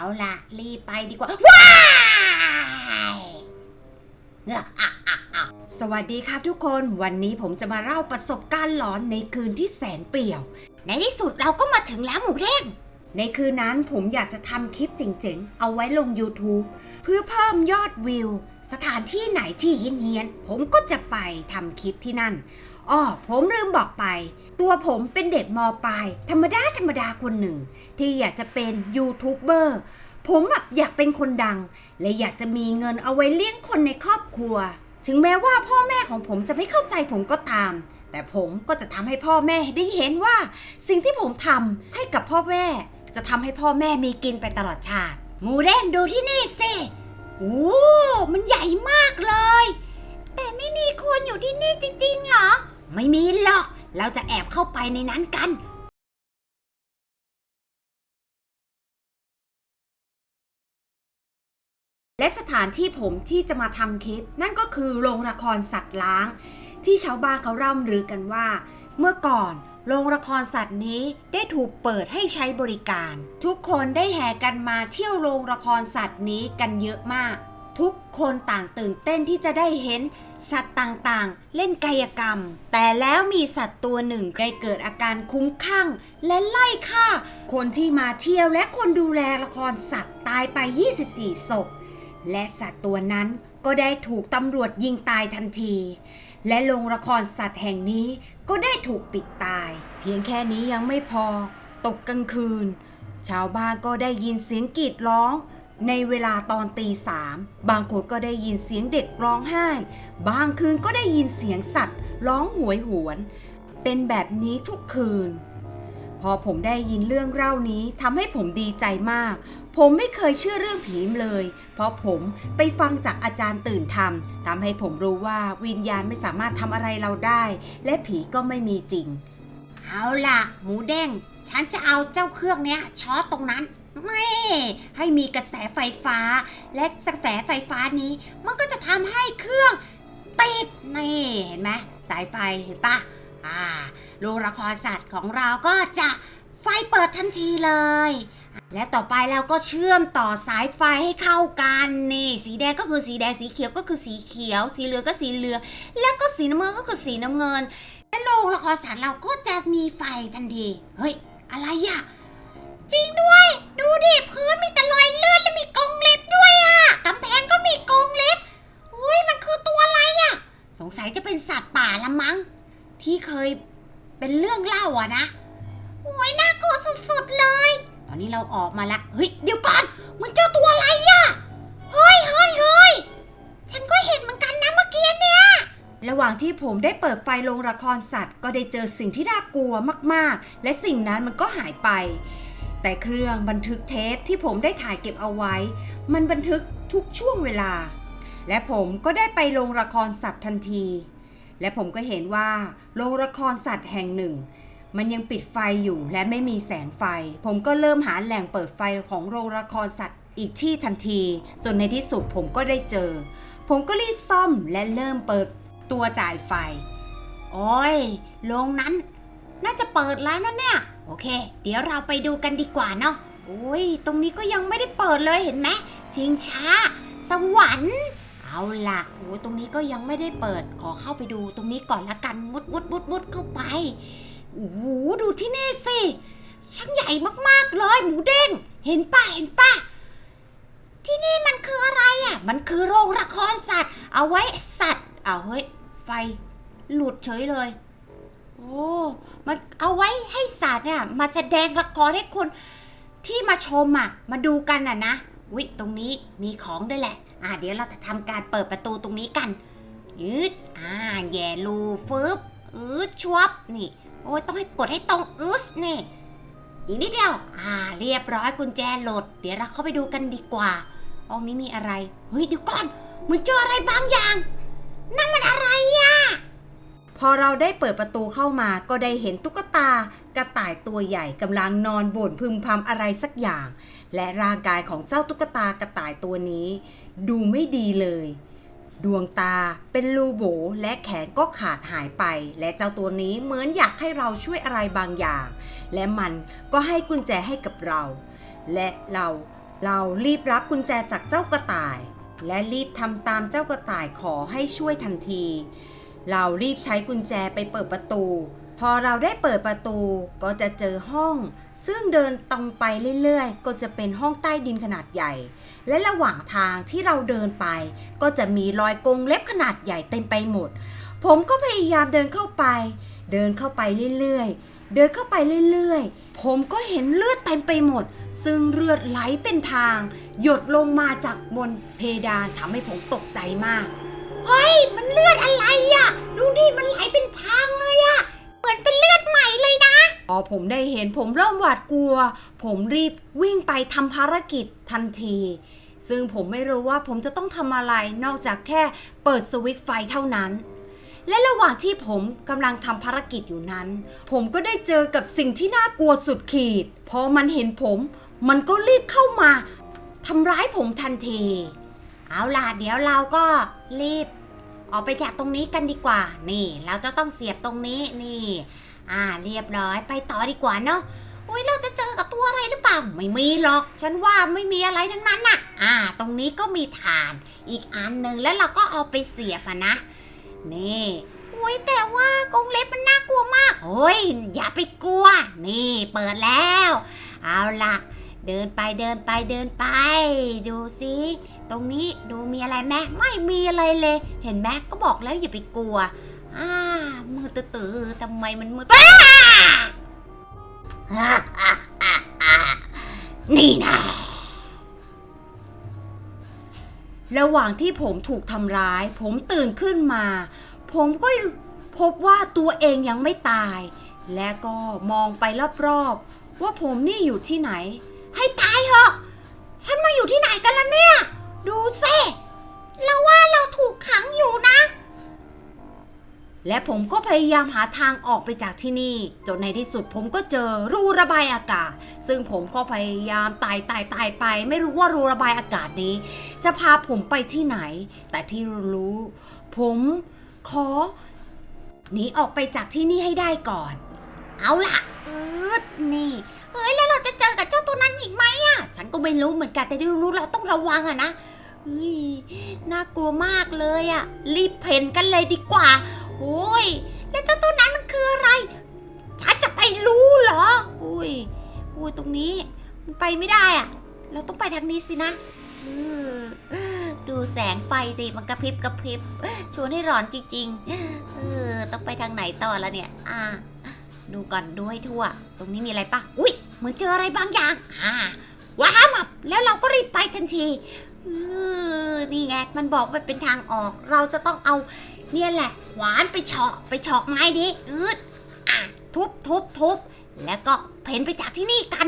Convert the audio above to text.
เอาล่ะรีบไปดีกว่า ว้ายสวัสดีครับทุกคนวันนี้ผมจะมาเล่าประสบการณ์หลอนในคืนที่แสนเปลี่ยว ในที่สุดเราก็มาถึงแล้วหมูเด้งในคืนนั้นผมอยากจะทำคลิปเจ๋งๆ เอาไว้ลง YouTube เพื่อเพิ่มยอดวิว สถานที่ไหนที่เฮี้ยนๆผมก็จะไปทำคลิปที่นั่นอ้อผมลืมบอกไป ตัวผมเป็นเด็กมปลาย ธรรมดา ธรรมดาคนหนึ่ง ที่อยากจะเป็นยูทูบเบอร์ผมแบบอยากเป็นคนดัง และอยากจะมีเงินเอาไว้เลี้ยงคนในครอบครัว ถึงแม้ว่าพ่อแม่ของผมจะไม่เข้าใจผมก็ตาม แต่ผมก็จะทำให้พ่อแม่ได้เห็นว่า สิ่งที่ผมทำให้กับพ่อแม่ จะทำให้พ่อแม่มีกินไปตลอดชาติหมูเด้งดูที่นี่สิโอ้มันใหญ่มากเลย แต่ไม่มีคนอยู่ที่นี่จริงๆเหรอ ไม่มีหรอก เราจะแอบเข้าไปในนั้นกัน และสถานที่ผมที่จะมาทำคลิป นั่นก็คือโรงละครสัตว์ล้าง ที่ชาวบ้านเขาร่ำลือกันว่า เมื่อก่อนโรงละครสัตว์นี้ได้ถูกเปิดให้ใช้บริการ ทุกคนได้แห่กันมาเที่ยวโรงละครสัตว์นี้กันเยอะมาก ทุกคนต่างตื่นเต้นที่จะได้เห็นสัตว์ต่างๆ เล่นกายกรรม แต่แล้วมีสัตว์ตัวหนึ่งได้เกิดอาการคุ้มข้างและไล่ฆ่า คนที่มาเที่ยวและคนดูแลละครสัตว์ตายไป 24 ศพ และสัตว์ตัวนั้นก็ได้ถูกตำรวจยิงตายทันที และโรงละครสัตว์แห่งนี้ก็ได้ถูกปิดตาย เพียงแค่นี้ยังไม่พอ ตกกลางคืน ชาวบ้านก็ได้ยินเสียงกรีดร้อง ในเวลาตอนตีสามบางคนก็ได้ยินเสียงเด็กร้องไห้ บางคืนก็ได้ยินเสียงสัตว์ร้องหวยหวน เป็นแบบนี้ทุกคืน พอผมได้ยินเรื่องเล่านี้ทำให้ผมดีใจมาก ผมไม่เคยเชื่อเรื่องผีเลย เพราะผมไปฟังจากอาจารย์ตื่นทำทำให้ผมรู้ว่าวิญญาณไม่สามารถทำอะไรเราได้ และผีก็ไม่มีจริง เอาล่ะ หมูเด้ง ฉันจะเอาเจ้าเครื่องเนี้ยช็อตตรงนั้น ไม่ให้มีกระแสไฟฟ้า และกระแสไฟฟ้านี้ มันก็จะทำให้เครื่องติดนี่เห็นไหมสายไฟเห็นปะอ่าโรงละครสัตว์ของเราก็จะไฟเปิดทันทีเลย และต่อไปเราก็เชื่อมต่อสายไฟให้เข้ากันนี่ สีแดงก็คือสีแดงสีเขียวก็คือสีเขียว สีเหลืองก็สีเหลืองแล้วก็สีน้ำเงินก็คือสีน้ำเงินและโรงละครสัตว์เราก็จะมีไฟทันทีเฮ้ยอะไรอะ จริงด้วย ดูดิพื้นมีแต่รอยเลือดและมีกรงเล็บด้วยอะกำแพงก็มีกรงเล็บเฮ้ยมันคือตัวอะไรอะ สงสัยจะเป็นสัตว์ป่าละมั้ง ที่เคยเป็นเรื่องเล่าอะนะโอ้ยน่ากลัวสุดๆเลย ตอนนี้เราออกมาละเฮ้ยเดี๋ยวก่อนมันเจอตัวอะไรอะเฮ้ยเฮ้ยเฮ้ยฉันก็เห็นเหมือนกันนะเมื่อกี้เนี่ยระหว่างที่ผมได้เปิดไฟโรงละครสัตว์ ก็ได้เจอสิ่งที่น่ากลัวมากๆ และสิ่งนั้นมันก็หายไป แต่เครื่องบันทึกเทปที่ผมได้ถ่ายเก็บเอาไว้ มันบันทึกทุกช่วงเวลา และผมก็ได้ไปโรงละครสัตว์ทันที และผมก็เห็นว่าโรงละครสัตว์แห่งหนึ่ง มันยังปิดไฟอยู่และไม่มีแสงไฟ ผมก็เริ่มหาแหล่งเปิดไฟของโรงละครสัตว์อีกที่ทันที จนในที่สุดผมก็ได้เจอ ผมก็รีบซ่อมและเริ่มเปิดตัวจ่ายไฟ โอ้ยโรงนั้น น่าจะเปิดแล้วนะเนี่ย โอเค เดี๋ยวเราไปดูกันดีกว่าเนาะโอ้ย ตรงนี้ก็ยังไม่ได้เปิดเลยเห็นไหมชิงช้า สวรรค์ เอาล่ะโอ้ยตรงนี้ก็ยังไม่ได้เปิด ขอเข้าไปดูตรงนี้ก่อนละกันวุดวุดวุดวุดเข้าไปโอ้โหดูที่นี่สิช่างใหญ่มากๆเลยหมูเด้งเห็นป่ะเห็นป่ะที่นี่มันคืออะไรอะ มันคือโรงละครสัตว์ เอาไว้สัตว์เอาเฮ้ย ไฟ หลุดเฉยเลย โอ้ มันเอาไว้ให้สัตว์เนี่ยมาแสดงละครให้คนที่มาชมอะ มาดูกันอะนะวิตรงนี้มีของด้วยแหละ อ่า เดี๋ยวเราจะทำการเปิดประตูตรงนี้กันยืดอ่าแย่รูฟึบอืดชวบนี่ โอ้ยต้องให้กดให้ตรงอืสนี่อีกนิดเดียว อ่า เรียบร้อยกุญแจโหลด เดี๋ยวเราเข้าไปดูกันดีกว่าห้องนี้มีอะไร เฮ้ยเดี๋ยวก่อน เหมันเจออะไรบางอย่าง นั่นมันอะไร พอเราได้เปิดประตูเข้ามาก็ได้เห็นตุ๊กตากระต่ายตัวใหญ่กำลังนอนบ่นพึมพำอะไรสักอย่าง และร่างกายของเจ้าตุ๊กตากระต่ายตัวนี้ ดูไม่ดีเลย ดวงตาเป็นรูโบและแขนก็ขาดหายไป และเจ้าตัวนี้เหมือนอยากให้เราช่วยอะไรบางอย่าง และมันก็ให้กุญแจให้กับเรา และเราเรารีบรับกุญแจจากเจ้ากระต่าย และรีบทำตามเจ้ากระต่ายขอให้ช่วยทันที เรารีบใช้กุญแจไปเปิดประตู พอเราได้เปิดประตูก็จะเจอห้อง ซึ่งเดินตรงไปเรื่อยๆ ก็จะเป็นห้องใต้ดินขนาดใหญ่ และระหว่างทางที่เราเดินไป ก็จะมีรอยกรงเล็บขนาดใหญ่เต็มไปหมด ผมก็พยายามเดินเข้าไป เดินเข้าไปเรื่อยๆ เดินเข้าไปเรื่อยๆ ผมก็เห็นเลือดเต็มไปหมด ซึ่งเลือดไหลเป็นทาง หยดลงมาจากบนเพดานทำให้ผมตกใจมาก เฮ้ย มันเลือดอะไรอะดูนี่มันไหลเป็นทางเลยอะเหมือนเป็นเลือดใหม่เลยนะ พอผมได้เห็นผมเริ่มหวาดกลัว ผมรีบวิ่งไปทำภารกิจทันที ซึ่งผมไม่รู้ว่าผมจะต้องทำอะไรนอกจากแค่เปิดสวิตช์ไฟเท่านั้น และระหว่างที่ผมกำลังทำภารกิจอยู่นั้น ผมก็ได้เจอกับสิ่งที่น่ากลัวสุดขีด พอมันเห็นผม มันก็รีบเข้ามาทำร้ายผมทันที เอาล่ะเดี๋ยวเราก็รีบ ออกไปจากตรงนี้กันดีกว่า นี่ เราจะต้องเสียบตรงนี้นี่ อ่าเรียบร้อยไปต่อดีกว่าเนาะโอ้ยเราจะเจอกับตัวอะไรหรือเปล่าไม่มีหรอก ฉันว่าไม่มีอะไรทั้งนั้นน่ะ อ่า ตรงนี้ก็มีฐานอีกอันหนึ่งแล้วเราก็เอาไปเสียบอะนะนี่โอ้ยแต่ว่ากรงเล็บมันน่ากลัวมากโอ้ยอย่าไปกลัว นี่เปิดแล้ว เอาล่ะเดินไปเดินไปเดินไป ดูสิ ตรงนี้ดูมีอะไรไหมไม่มีอะไรเลย เห็นไหมก็บอกแล้วอย่าไปกลัวอ่ามืดตื้อทำไมมันมืดอ้าอ่าอ่าอ่าอ่านี่นะระหว่างที่ผมถูกทำร้าย ผมตื่นขึ้นมา ผมก็พบว่าตัวเองยังไม่ตาย และก็มองไปรอบๆว่าผมนี่อยู่ที่ไหน ให้ตายเถอะ ฉันมาอยู่ที่ไหนกันล่ะเนี่ย ดูสิเราว่าเราถูกขังอยู่นะ และผมก็พยายามหาทางออกไปจากที่นี่ จนในที่สุดผมก็เจอรูระบายอากาศ ซึ่งผมก็พยายามไต่ไต่ไต่ไป ไม่รู้ว่ารูระบายอากาศนี้ จะพาผมไปที่ไหน แต่ที่รู้ ผมขอหนีออกไปจากที่นี่ให้ได้ก่อน เอาล่ะอืดนี่เฮ้ยแล้วเราจะเจอกับเจ้าตัวนั้นอีกไหมอะฉันก็ไม่รู้เหมือนกันแต่ที่รู้เราต้องระวังอะนะ เฮ้ยน่ากลัวมากเลยอะรีบเพ่นกันเลยดีกว่า โอ้ย แล้วเจ้าตัวนั้นมันคืออะไรฉันจะไปรู้เหรออุ้ยอุ้ยตรงนี้ มันไปไม่ได้อะเราต้องไปทางนี้สินะดูแสงไฟสิมันกระพริบกระพริบชวนให้ร้อนจริงๆเออต้องไปทางไหนต่อละเนี่ย อ่า ดูก่อนดูให้ทั่ว ตรงนี้มีอะไรปะอุ้ยเหมือนเจออะไรบางอย่าง อ่าว้ามับแล้วเราก็รีบไปทันที นี่ไงมันบอกว่าเป็นทางออก เราจะต้องเอาเนี่ยแหละขวานไปเฉาะไปเฉาะไม้ดิอืดอะทุบทุบทุบแล้วก็เพ่นไปจากที่นี่กัน